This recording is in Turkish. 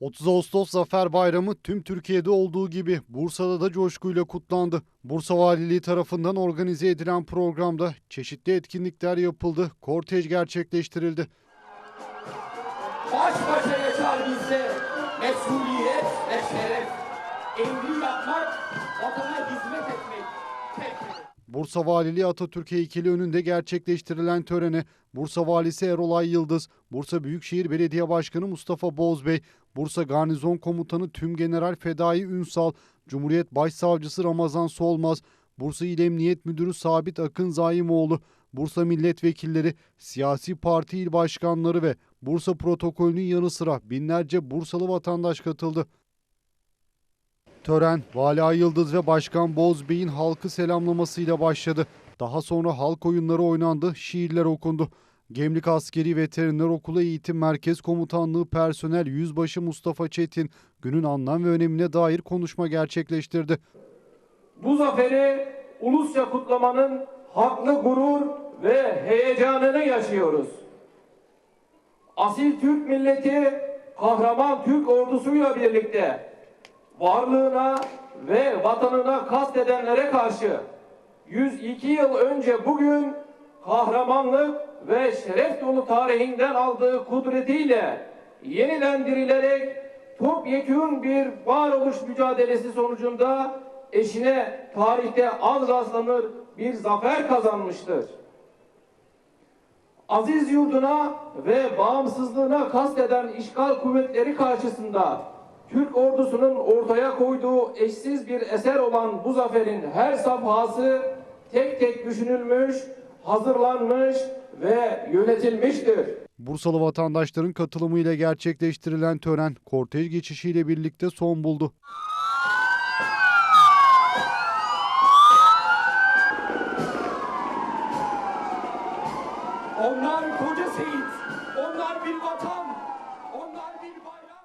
30 Ağustos Zafer Bayramı tüm Türkiye'de olduğu gibi Bursa'da da coşkuyla kutlandı. Bursa Valiliği tarafından organize edilen programda çeşitli etkinlikler yapıldı, kortej gerçekleştirildi. Baş başa yaşar bizde mesuliyet ve şeref. Emri yapmak, Bursa Valiliği Atatürk heykeli önünde gerçekleştirilen törene Bursa Valisi Erolay Yıldız, Bursa Büyükşehir Belediye Başkanı Mustafa Bozbey, Bursa Garnizon Komutanı Tümgeneral Fedai Ünsal, Cumhuriyet Başsavcısı Ramazan Solmaz, Bursa İl Emniyet Müdürü Sabit Akın Zaimoğlu, Bursa milletvekilleri, siyasi parti il başkanları ve Bursa protokolünün yanı sıra binlerce Bursalı vatandaş katıldı. Tören, Vali Ay Yıldız ve Başkan Bozbey'in halkı selamlamasıyla başladı. Daha sonra halk oyunları oynandı, şiirler okundu. Gemlik Askeri Veteriner Okulu Eğitim Merkez Komutanlığı Personel Yüzbaşı Mustafa Çetin günün anlam ve önemine dair konuşma gerçekleştirdi. Bu zaferi ulusça kutlamanın haklı gurur ve heyecanını yaşıyoruz. Asil Türk milleti kahraman Türk ordusuyla birlikte varlığına ve vatanına kastedenlere karşı 102 yıl önce bugün kahramanlık ve şeref dolu tarihinden aldığı kudretiyle yeniden dirilerek topyekün bir varoluş mücadelesi sonucunda eşine tarihte az rastlanır bir zafer kazanmıştır. Aziz yurduna ve bağımsızlığına kasteden işgal kuvvetleri karşısında Türk ordusunun ortaya koyduğu eşsiz bir eser olan bu zaferin her safhası tek tek düşünülmüş, hazırlanmış ve yönetilmiştir. Bursalı vatandaşların katılımıyla gerçekleştirilen tören kortej geçişiyle birlikte son buldu. Onlar koca seyit, onlar bir vatan, onlar bir bayrak.